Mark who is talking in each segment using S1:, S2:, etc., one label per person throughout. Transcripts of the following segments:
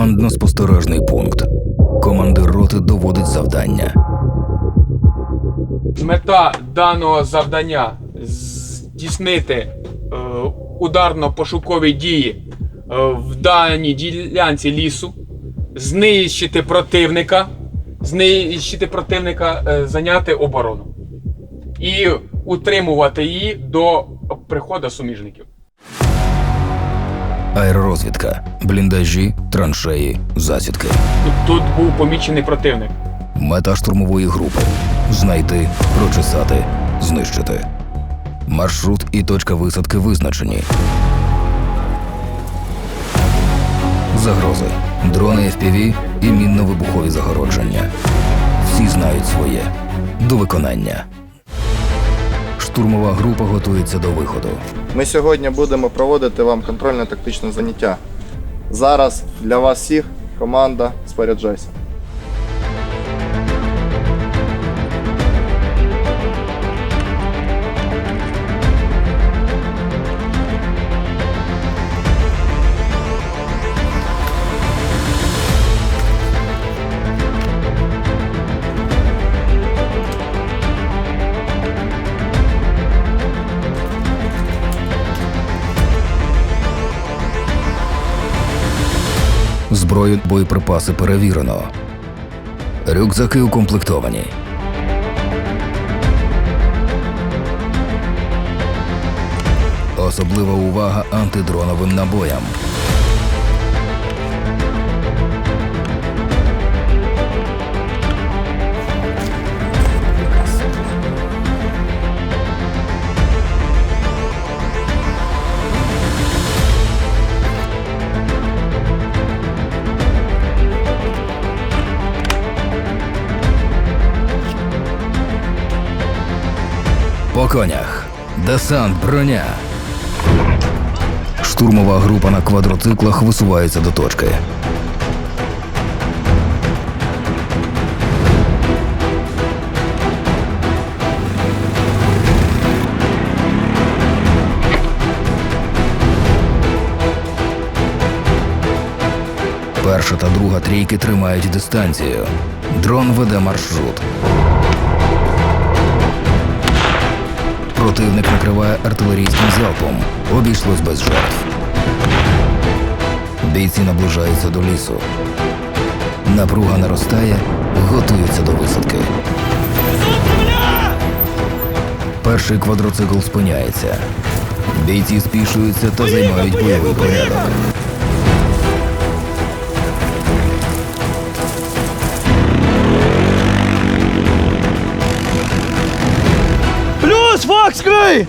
S1: Командно-спостережний пункт. Командир роти доводить завдання.
S2: Мета даного завдання здійснити е, ударно-пошукові дії е, в даній ділянці лісу, знищити противника, знищити противника, е, зайняти оборону і утримувати її до приходу суміжників.
S1: Аеророзвідка. Бліндажі, траншеї, засідки.
S2: Тут, тут був помічений противник.
S1: Мета штурмової групи. Знайти, прочесати, знищити. Маршрут і точка висадки визначені. Загрози. Дрони FPV і мінно-вибухові загородження. Всі знають своє. До виконання. Штурмова група готується до виходу.
S3: Ми сьогодні будемо проводити вам контрольно-тактичне заняття. Зараз для вас всіх команда споряджайся.
S1: Зброю, боєприпаси перевірено. Рюкзаки укомплектовані. Особлива увага антидроновим набоям. По конях. Десант, броня. Штурмова група на квадроциклах висувається до точки. Перша та друга трійки тримають дистанцію. Дрон веде маршрут. Противник накриває артилерійським залпом. Обійшлось без жертв. Бійці наближаються до лісу. Напруга наростає, готуються до висадки. Перший квадроцикл спиняється. Бійці спішуються та займають бойовий порядок.
S4: Крий!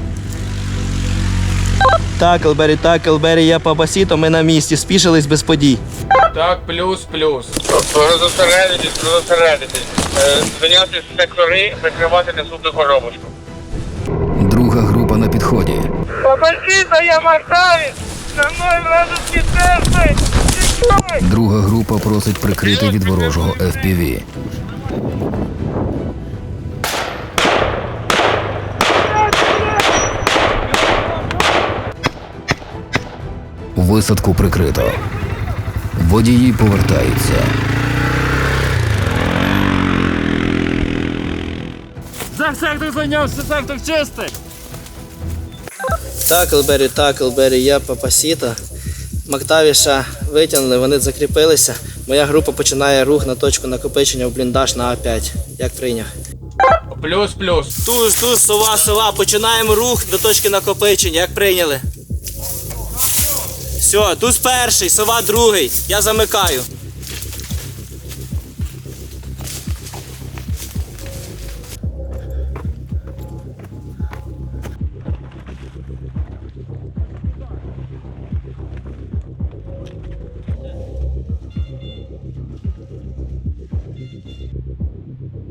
S4: Таклбері, Таклбері, я Папасіто, ми на місці, спішились без подій.
S2: Так, плюс, плюс.
S5: Розосередитись, розосередитись. Е, Зайняти сектори, закривати несутну коробочку.
S1: Друга група на підході.
S5: Попасіться, я Максаві! За мною вражеські терси!
S1: Друга група просить прикрити від ворожого FPV. Висадку прикрито. Водії повертаються.
S6: За сектор зайнявся, сектор чистий.
S4: Таклбері, Таклбері, я Папасіто. Мактавіша витягнули, вони закріпилися. Моя група починає рух на точку накопичення в бліндаж на А5. Як прийняв?
S2: Плюс, плюс.
S4: Туз, туз, сова, сова. Починаємо рух до точки накопичення. Як прийняли? Все, туз перший, сова другий. Я замикаю.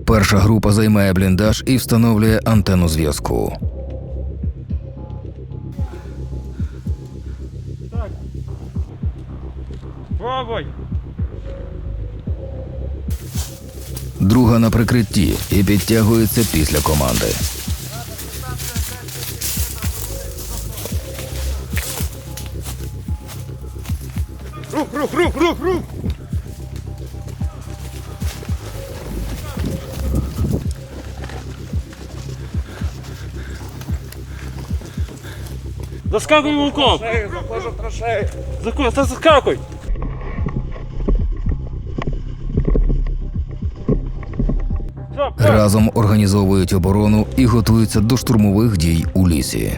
S1: Перша група займає бліндаж і встановлює антенну зв'язку. Смуга на прикритті і підтягується після команди.
S6: Рух, рух, рух, рух, рух! Заскакуй волком! Заскакуй, заскакуй!
S1: Разом організовують оборону і готуються до штурмових дій у лісі.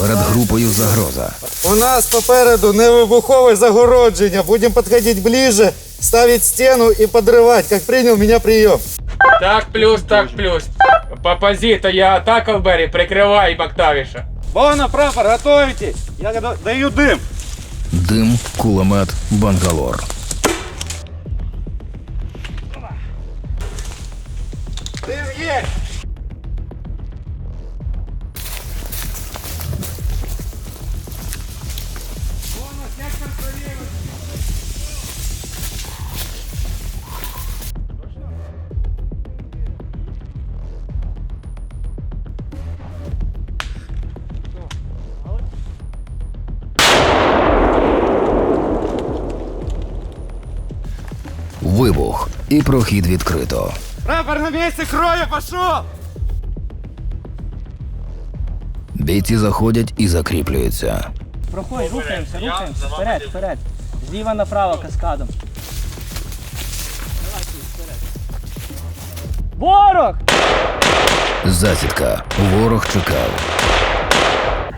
S1: Перед групою загроза.
S7: У нас попереду невибухове загородження. Будемо підходити ближе, ставити стіну і підривати. Як прийняв мене прийом.
S2: Так, плюс, так, плюс. Папазіто, я Таклбері, прикривай Мактавіша.
S6: Бона, прапор, готуйтесь! Я даю дим!
S1: Дим, кулемет, бангалор.
S7: Дим є!
S1: Вибух. І прохід відкрито.
S7: Прапор на місці, крові, пішов!
S1: Бійці заходять і закріплюються.
S4: Проходь, рухаємося, рухаємося. Вперед, вперед. Зліва направо каскадом. Ворог!
S1: Засідка. Ворог чекав.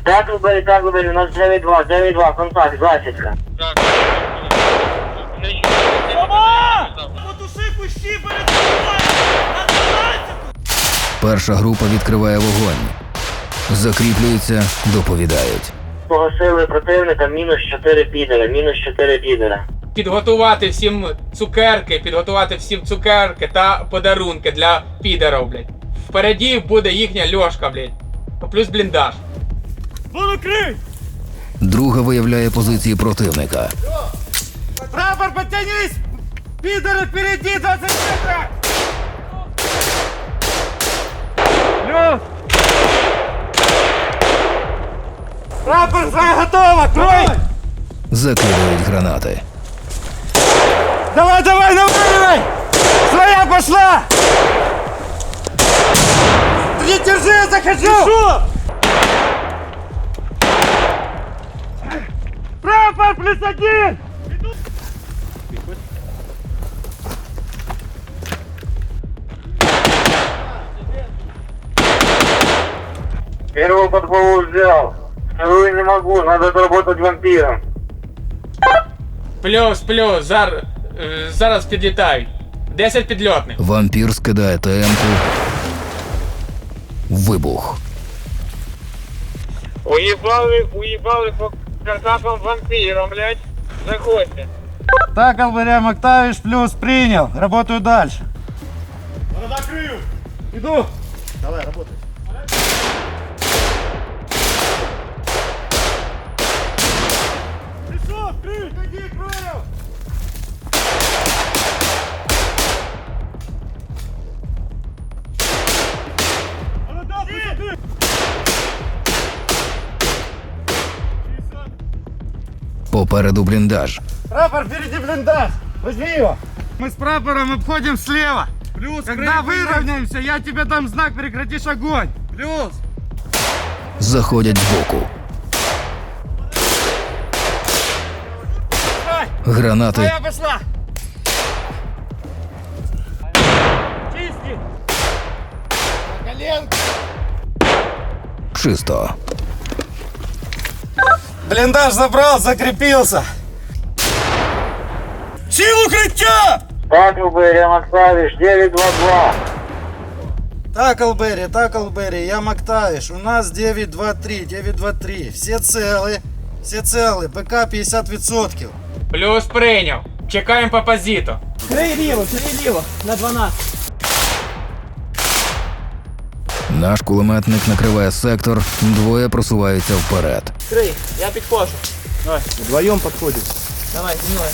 S5: Так, Убері, так, Убері, у нас 9-2, 9-2, контакт, засідка.
S1: Перша група відкриває вогонь. Закріплюються, доповідають.
S5: Погасили противника, мінус 4 підера, мінус 4 підера.
S2: Підготувати всім цукерки, підготувати всім цукерки та подарунки для підерів, блядь. Впереді буде їхня льошка, блядь. Плюс бліндаж.
S6: Воно крий!
S1: Друга виявляє позиції противника.
S7: Прапор, підтягнись! Підери впереді, 20 метрів!
S6: Плюс!
S7: Прапор, своя готова! Крой!
S1: Закидують гранати.
S7: Давай, давай, наваливай! Своя пошла! Не держи, я захожу!
S6: Прапор плюс один!
S5: Первую подкову взял. Вторую не могу, надо доработать вампиром.
S2: Плюс, плюс, зар... е, зараз підлітають. 10 підльотних.
S1: Вампір скидає ТМ-ку. Вибух.
S2: Уїбали, уїбали по картапам вампіром, блядь. Заходьте.
S7: Так, Алберя Мактавиш плюс принял. Работаю дальше. Иду. Давай, работай.
S1: Попереду бліндаж.
S7: Прапор, впереди блиндаж. Возьми его. Мы с прапором обходим слева.
S6: Плюс,
S7: Когда выровняемся, я тебе дам знак, прекратишь огонь.
S6: Плюс!
S1: Заходять збоку. Гранати
S7: Своя пошла.
S6: Чисті!
S1: чисто.
S7: Блиндаж забрал, закрепился. Сил укрытия!
S5: Так, Убери, Максавиш, 9-2-2.
S7: Так, Албери, так, Албери, я Мактавиш. У нас 9-2-3, 9-2-3. Все целы, все целы. ПК 50%.
S2: Плюс прийняв. Чекаємо папазіто.
S4: Крий ліво, крий ліво, на 12.
S1: Наш кулеметник накриває сектор, двоє просуваються вперед.
S4: Крий, я підходжу.
S7: Вдвоем подходим.
S4: Давай, зі мною.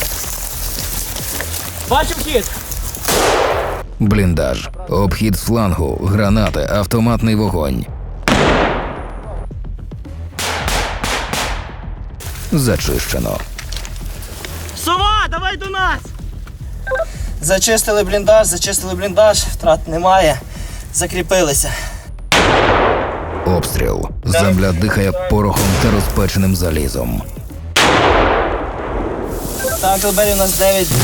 S4: Бачив хід!
S1: Бліндаж. Обхід з флангу, гранати, автоматний вогонь. Зачищено.
S4: Сова, давай до нас! Зачистили бліндаж, зачистили бліндаж, втрат немає. Закріпилися.
S1: Обстріл. Земля дихає порохом та розпеченим залізом.
S4: Так, Албері, у нас 9, 9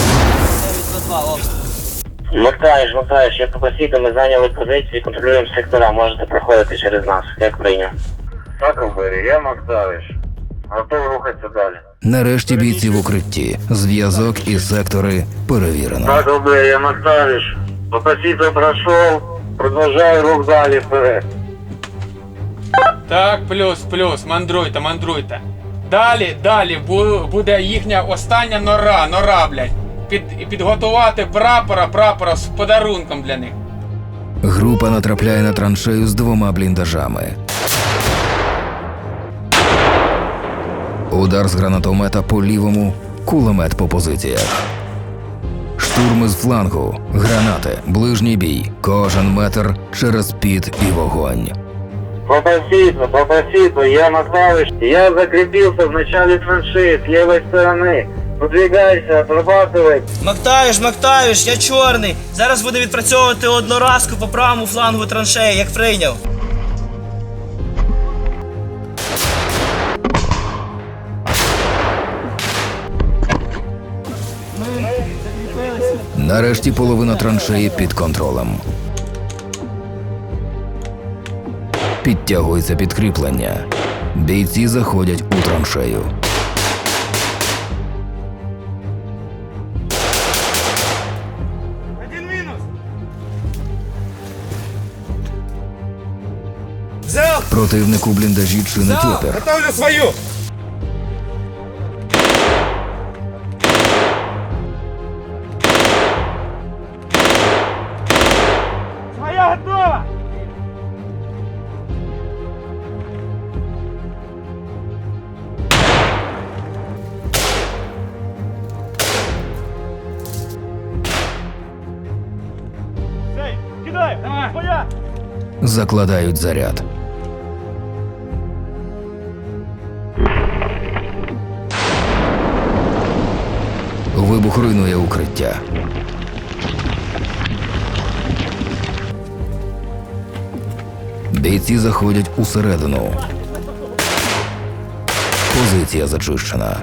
S4: 2 обстріл.
S5: Мактаєш, Мактаєш, я по ми зайняли позиції, контролюємо сектора, можете проходити через нас, як прийняв. Так, Албері, я Мактаєш. Готовий рухатися далі.
S1: Нарешті бійці в укритті. Зв'язок і сектори перевірено.
S5: Так, Албері, я Мактаєш. По посіду пройшов, продовжаю рух далі вперед.
S2: Так, плюс, плюс, мандруйте, мандруйте. Далі, далі бу- буде їхня остання нора, нора, блядь. Під, підготувати прапора, прапора з подарунком для них.
S1: Група натрапляє на траншею з двома бліндажами. Удар з гранатомета по лівому, кулемет по позиціях. Штурми з флангу, гранати, ближній бій, кожен метр через під і вогонь.
S5: Попасito, попасito, я Мактаєш. Я закрепился в начале траншеи с левой стороны. Подвигайся, отрабатывай.
S4: Мактаєш, Мактаєш, я чорний. Зараз буде відпрацьовувати одноразку по правому флангу траншеї, як прийняв.
S1: Нарешті половина траншеї під контролем. Підтягується підкріплення. Бійці заходять у траншею.
S6: Один мінус.
S1: Противник у бліндажі чинить опір.
S6: Готовлю свою.
S1: Закладають заряд. Вибух руйнує укриття. Бійці заходять усередину. Позиція зачищена.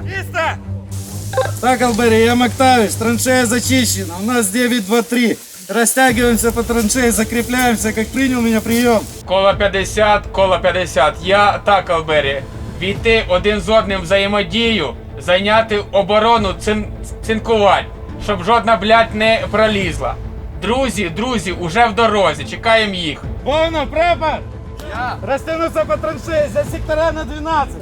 S7: Так, Албери, я Мактавиш, траншея зачищена. У нас 9-2-3. Растягиваемся по траншее, закрепляемся. Как принял меня прием.
S2: Коло 50, коло 50. Я так, Албері. Війти один з одним взаємодію, зайняти оборону цин, цинкувань, щоб жодна блядь, не пролізла. Друзі, друзі, уже в дорозі, чекаємо їх.
S7: Понял, прапор? Растянуться по траншее, за сектора на 12.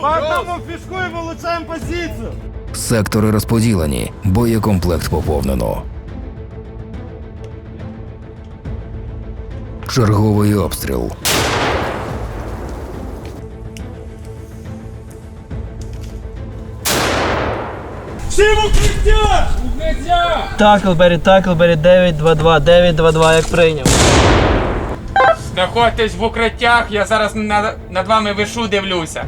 S7: По одному пешку и улучшаем позицию.
S1: Сектори розподілені, боєкомплект поповнено. Черговий обстріл.
S6: Всем укрытия! Укрытия!
S4: Так, Албері, так, Албері, 9, 2, 2, 9, 2, 2, як прийняв.
S2: Знаходьтесь в укриттях, я зараз на, над вами вишу дивлюся.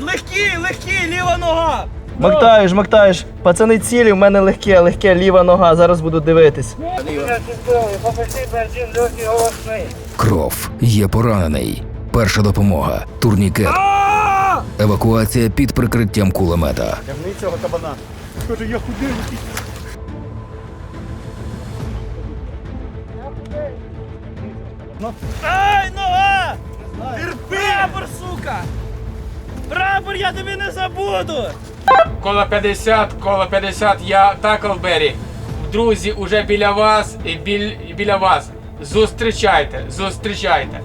S4: Легкий, легкий, ліва нога! Мактаєш, Мактаєш, пацани цілі, в мене легке, легке, ліва нога, зараз буду дивитись.
S1: Кров є поранений. Перша допомога. Турнікет. Евакуація під прикриттям кулемета.
S6: Скажи, я худенький.
S4: Ай, нога! Прапор, сука! Прапор, я тобі не забуду!
S2: Коло 50, коло 50, я Таклбері. Друзі, уже біля вас і, біль, біля вас. Зустрічайте, зустрічайте.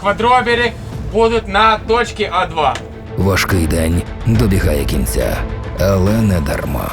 S2: Квадробери будуть на точці А2.
S1: Важкий день добігає кінця, але не дарма.